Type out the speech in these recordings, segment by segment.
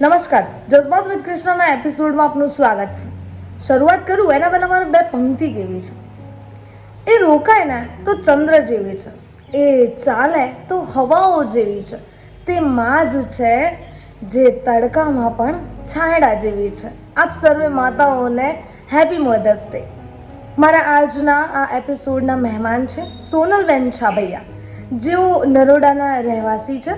નમસ્કાર. જજ્બાત વિથ કૃષ્ણના એપિસોડમાં આપનું સ્વાગત છે. શરૂઆત કરું એના પહેલાં મારે બે પંક્તિ કેવી છે? એ રોકાય ને તો ચંદ્ર જેવી છે. એ ચાલે તો હવાઓ જેવી છે. તે માં જ છે જે તડકામાં પણ છાંયડા જેવી છે. આપ સર્વે માતાઓને હેપી મધર્સ ડે. મારા આજના આ એપિસોડના મહેમાન છે સોનલબેન છાભૈયા. જેઓ નરોડાના રહેવાસી છે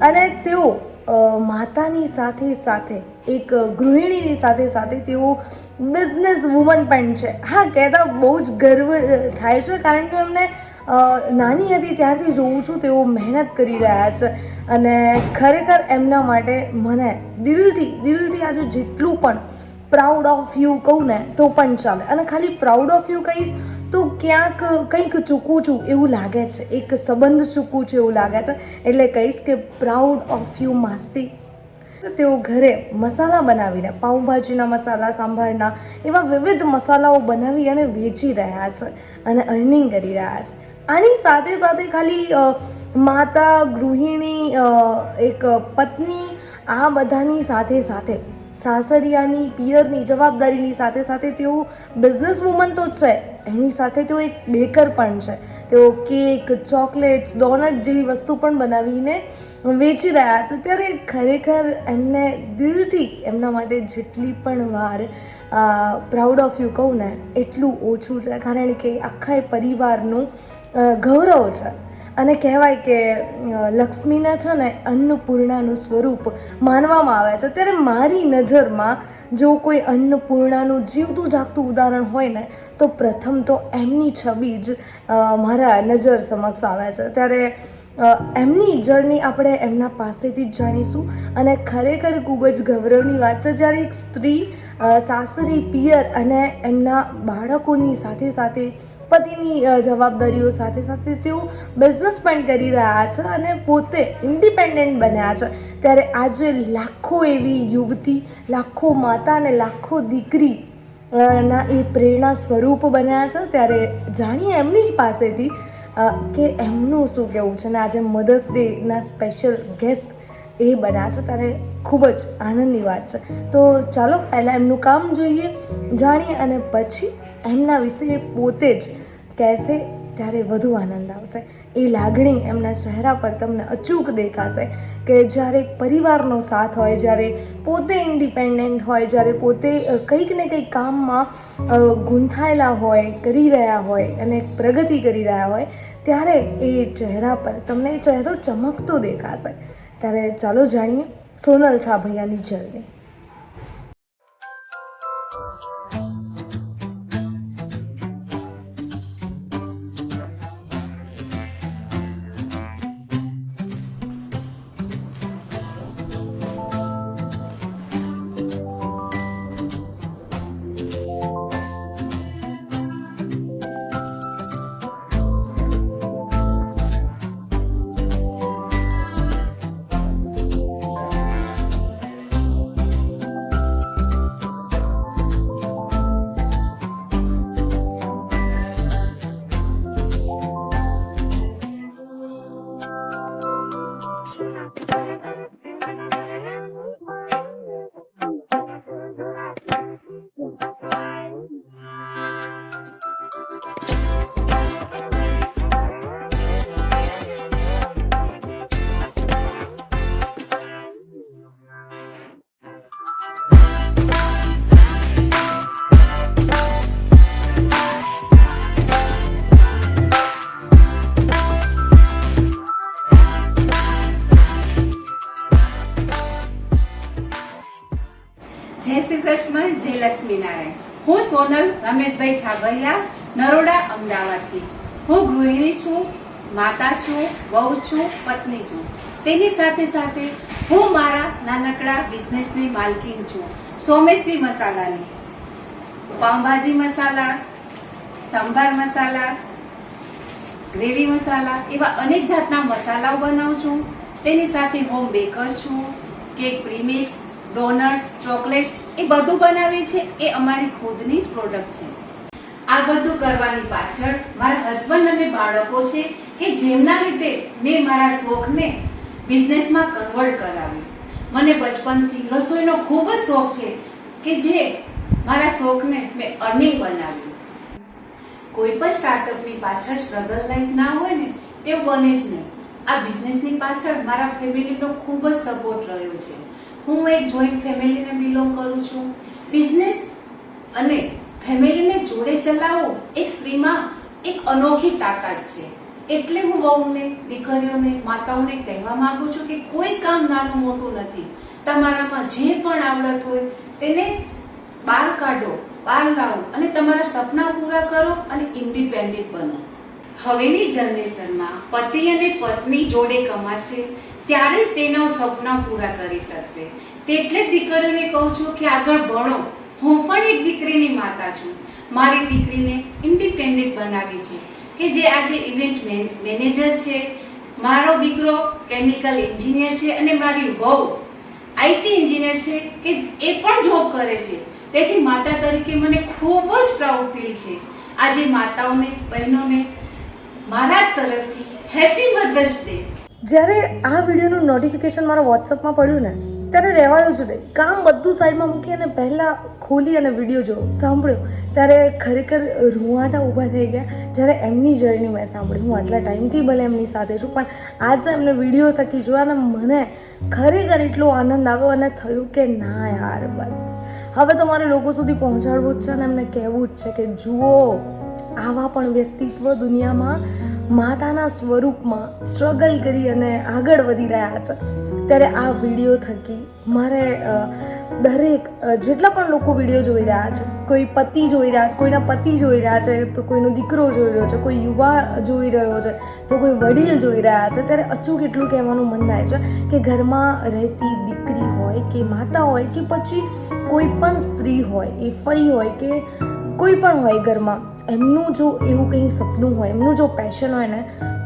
અને તેઓ માતાની સાથે સાથે, એક ગૃહિણીની સાથે સાથે તેઓ બિઝનેસ વુમન પણ છે. હા, કહેતા બહુ જ ગર્વ થાય છે કારણ કે એમને નાની હતી ત્યારથી જોઉં છું તેઓ મહેનત કરી રહ્યા છે અને ખરેખર એમના માટે મને દિલથી દિલથી આજે જેટલું પણ પ્રાઉડ ઓફ યુ કહું ને તો પણ ચાલે. અને ખાલી પ્રાઉડ ઓફ યુ કહીશ તો ક્યાંક કંઈક ચૂકું છું એવું લાગે છે. એક સંબંધ ચૂકું છું એવું લાગે છે. એટલે કહીશ કે પ્રાઉડ ઓફ યુ માસી. તેઓ ઘરે મસાલા બનાવીને, પાઉંભાજીના મસાલા, સાંભારના એવા વિવિધ મસાલાઓ બનાવી અને વેચી રહ્યા છે અને અર્નિંગ કરી રહ્યા છે. આની સાથે સાથે ખાલી માતા, ગૃહિણી એક પત્ની આ બધાની સાથે સાથે સાસરિયાની, પિયરની જવાબદારીની સાથે સાથે તેઓ બિઝનેસ વુમન તો છે. એની સાથે તેઓ એક બેકર પણ છે. તેઓ કેક ચોકલેટ્સ ડોનટ જેવી વસ્તુ પણ બનાવીને વેચી રહ્યા છે. ત્યારે ખરેખર એમને દિલથી, એમના માટે જેટલી પણ વાર પ્રાઉડ ઓફ યુ કહું ને, એટલું ઓછું છે. કારણ કે આખા એ પરિવારનું ગૌરવ છે. અને કહેવાય કે લક્ષ્મીને છે ને અન્નપૂર્ણાનું સ્વરૂપ માનવામાં આવે છે. ત્યારે મારી નજરમાં જો કોઈ અન્નપૂર્ણાનું જીવતું જાગતું ઉદાહરણ હોય ને, તો પ્રથમ તો એમની છબી જ મારા નજર સમક્ષ આવે છે. ત્યારે એમની જર્ની આપણે એમના પાસેથી જ જાણીશું. અને ખરેખર ખૂબ જ ગૌરવની વાત છે, જ્યારે એક સ્ત્રી સાસરી, પિયર અને એમના બાળકોની સાથે સાથે પતિની જવાબદારીઓ સાથે સાથે તેઓ બિઝનેસ પણ કરી રહ્યા છે અને પોતે ઇન્ડિપેન્ડન્ટ બન્યા છે. ત્યારે આજે લાખો એવી યુવતી, લાખો માતા અને લાખો દીકરી ના એ પ્રેરણા સ્વરૂપ બન્યા છે. ત્યારે જાણીએ એમની જ પાસેથી કે એમનું શું કહેવું છે? ને આજે મધર્સ ડેના સ્પેશિયલ ગેસ્ટ એ બન્યા છે. ત્યારે ખૂબ જ આનંદની વાત છે. તો ચાલો, પહેલાં એમનું કામ જોઈએ, જાણીએ અને પછી એમના વિશે પોતે જ કહેશે, ત્યારે વધુ આનંદ આવશે. એ લાગણી એમના ચહેરા પર તમને અચૂક દેખાશે કે જ્યારે પરિવારનો સાથ હોય, જ્યારે પોતે ઇન્ડિપેન્ડન્ટ હોય, જ્યારે પોતે કંઈક ને કંઈક કામમાં ગૂંથાયેલા હોય, કરી રહ્યા હોય અને પ્રગતિ કરી રહ્યા હોય, ત્યારે એ ચહેરા પર તમને એ ચહેરો ચમકતો દેખાશે. ત્યારે ચાલો જાણીએ સોનલ છાભૈયાની જર્ની. જય શ્રી કૃષ્ણ, જય લક્ષ્મીનારાયણ. હું સોનલ રમેશભાઈ છાબરિયા નરોડા, અમદાવાદથી. હું ગૃહિણી છું, માતા છું, વહુ છું, પત્ની છું. તેની સાથે સાથે હું મારા નાનકડા બિઝનેસની માલકીન છું. સોમેશ્રી મસાલાની. પાઉંભાજી મસાલા, સંભાર મસાલા, ગ્રેવી મસાલા એવા અનેક જાતના મસાલાઓ બનાવું છું. તેની સાથે હોમ બેકર છું, કેક પ્રીમિક્સ ડોનટ્સ ચોકલેટ્સ, એ બધું બનાવીએ છે. એ અમારી ખુદની જ પ્રોડક્ટ છે. આ બધું કરવાની પાછળ મારા હસબન્ડ અને બાળકો છે કે જેમના લીધે મેં મારા શોખને બિઝનેસમાં કન્વર્ટ કરાવ્યું. મને બચપનથી રસોઈનો ખૂબ જ શોખ છે કે જે મારા શોખને મેં અર્નિંગ બનાવ્યું. કોઈ પણ સ્ટાર્ટઅપની પાછળ સ્ટ્રગલ લાઈફ ના હોય ને તેવું બને જ નહીં. આ બિઝનેસની પાછળ મારા ફેમિલીનો ખૂબ જ સપોર્ટ રહ્યો છે. હું એક જોઈન્ટ ફેમિલીને બિલોંગ કરું છું. બિઝનેસ અને ફેમિલીને જોડે ચલાવો એક સ્ત્રીમાં એક અનોખી તાકાત છે. એટલે હું વહુને, દીકરીઓને, માતાઓને કહેવા માંગુ છું કે કોઈ કામ નાનું મોટું નથી. તમારામાં જે પણ આવડત હોય તેને બહાર કાઢો, બહાર લાવો અને તમારા સપના પૂરા કરો અને ઇન્ડિપેન્ડન્ટ બનો. હવેની જનરેશનમાં પતિ અને પત્ની જોડે કમાશે, ત્યારે જ તેના સપના પૂરા કરી શકશે. તેટલે જ દીકરીઓને કહું છું કે આગળ ભણો. હું પણ એક દીકરીની માતા છું. મારી દીકરીને ઇન્ડિપેન્ડન્ટ બનાવી છે કે જે આજે ઇવેન્ટ મેનેજર છે, મારો દીકરો કેમિકલ એન્જિનિયર છે અને મારી વહુ આઈટી એન્જિનિયર છે કે એ પણ જોબ કરે છે. તેથી માતા તરીકે મને ખૂબ જ પ્રાઉડ ફીલ છે. આજે માતાઓને, બહેનોને મારા તરફથી હેપી મધર્સ ડે જ્યારે આ વિડીયોનું નોટિફિકેશન મારા વોટ્સઅપમાં પડ્યું ને, ત્યારે રહેવાયું જ નહીં. કામ બધું સાઈડમાં મૂકી અને પહેલાં ખોલી અને વીડિયો જોયો સાંભળ્યો. ત્યારે ખરેખર રૂવાટા ઊભા થઈ ગયા. જ્યારે એમની જર્ની મેં સાંભળી. હું આટલા ટાઈમથી ભલે એમની સાથે છું, પણ આજે એમને વીડિયો થકી જોયા અને મને ખરેખર એટલો આનંદ આવ્યો અને થયું કે ના યાર, બસ. હવે તમારે લોકો સુધી પહોંચાડવું જ છે અને એમને કહેવું જ છે કે જુઓ. આવા પણ વ્યક્તિત્વ દુનિયામાં માતાના સ્વરૂપમાં સ્ટ્રગલ કરી અને આગળ વધી રહ્યા છે. ત્યારે આ વીડિયો થકી મારે દરેક જેટલા પણ લોકો વીડિયો જોઈ રહ્યા છે, કોઈ પતિ જોઈ રહ્યા છે, કોઈના પતિ જોઈ રહ્યા છે, તો કોઈનો દીકરો જોઈ રહ્યો છે, કોઈ યુવા જોઈ રહ્યો છે, તો કોઈ વડીલ જોઈ રહ્યા છે, ત્યારે અચૂક એટલું કહેવાનું મન થાય છે કે ઘરમાં રહેતી દીકરી હોય કે માતા હોય કે પછી કોઈ પણ સ્ત્રી હોય, એ ફરી હોય કે કોઈ પણ હોય ઘરમાં એમનું જો એવું કંઈ સપનું હોય, એમનું જો પેશન હોય ને,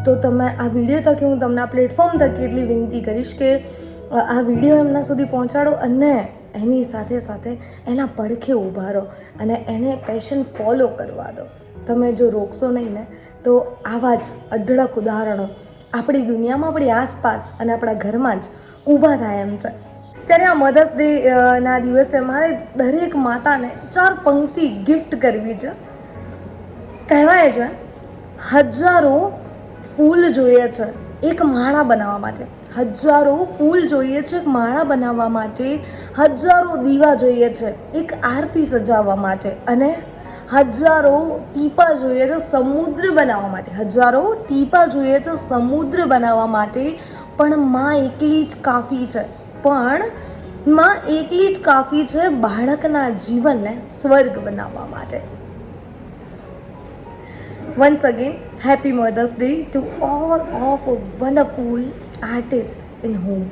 તો તમે આ વીડિયો થકી હું તમને આ પ્લેટફોર્મ થકી એટલી વિનંતી કરીશ કે આ વીડિયો એમના સુધી પહોંચાડો અને એની સાથે સાથે એના પડખે ઊભા રહો અને એને પેશન ફોલો કરવા દો. તમે જો રોકશો નહીં ને, તો આવા જ અઢળક ઉદાહરણો આપણી દુનિયામાં આપણી આસપાસ અને આપણા ઘરમાં જ ઊભા થાય એમ છે. ત્યારે આ મધર્સ ડે ના દિવસે મારે દરેક માતાને ચાર પંક્તિ ગિફ્ટ કરવી છે. કહેવાય છે, હજારો ફૂલ જોઈએ છે એક માળા બનાવવા માટે. હજારો ફૂલ જોઈએ છે માળા બનાવવા માટે. હજારો દીવા જોઈએ છે એક આરતી સજાવવા માટે. અને હજારો ટીપા જોઈએ છે સમુદ્ર બનાવવા માટે. હજારો ટીપા જોઈએ છે સમુદ્ર બનાવવા માટે. પણ માં એકલી જ કાફી છે. પણ માં એકલી જ કાફી છે બાળકના જીવનને સ્વર્ગ બનાવવા માટે Once again, happy Mother's Day to all of a wonderful artists in home.